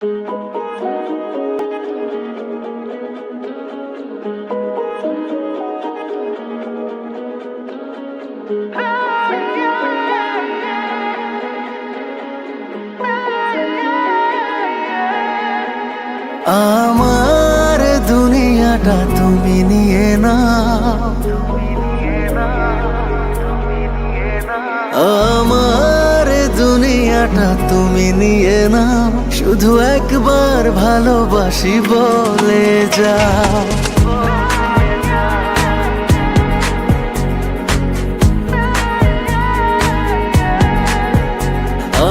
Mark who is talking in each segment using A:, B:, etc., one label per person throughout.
A: আমার দুনিয়াটা তুমি নিয়ে না আমার দুনিয়াটা তুমি নিয়ে না শুধু একবার ভালোবাসি বলে যাও।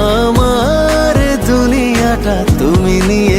A: আমার দুনিয়াটা তুমি নিয়ে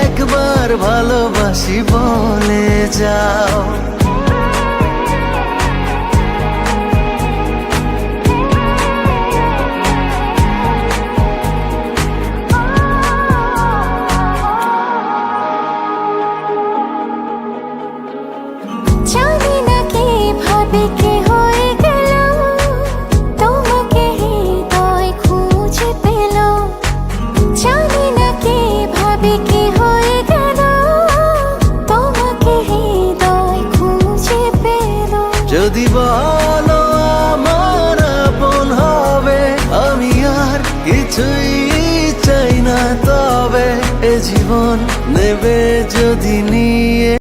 A: একবার ভালোবাসি বলে যাও। যদি বলো আমার আপন হবে, আমি আর কিছুই চাই না তবে এ জীবন নেবে যদি নিয়ে।